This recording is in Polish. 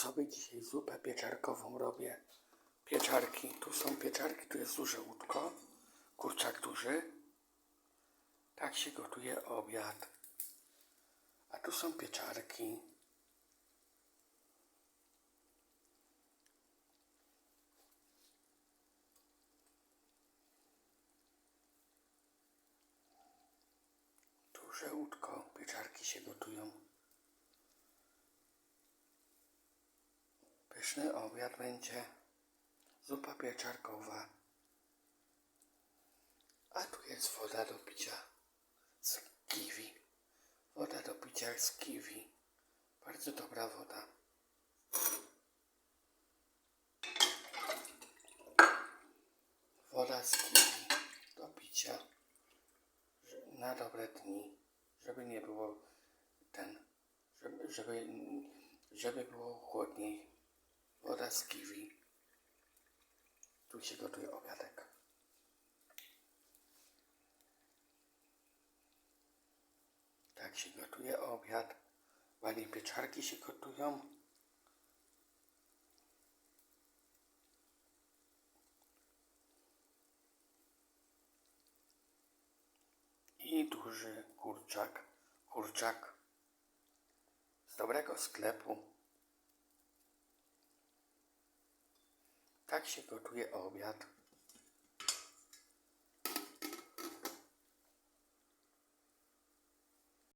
sobie dzisiaj zupę pieczarkową robię. Pieczarki, tu są pieczarki, tu jest duże łódko, kurczak duży. Tak się gotuje obiad. A tu są pieczarki. Duże łódko, pieczarki się gotują. Pyszny obiad będzie. Zupa pieczarkowa. A tu jest woda do picia z kiwi. Woda do picia z kiwi. Bardzo dobra woda. Woda z kiwi do picia na dobre dni, żeby nie było ten, żeby, żeby, żeby było chłodniej. Woda z kiwi. Tu się gotuje obiadek. Tak się gotuje obiad. Ładnie pieczarki się gotują. I duży kurczak. Kurczak z dobrego sklepu. Tak się gotuje obiad.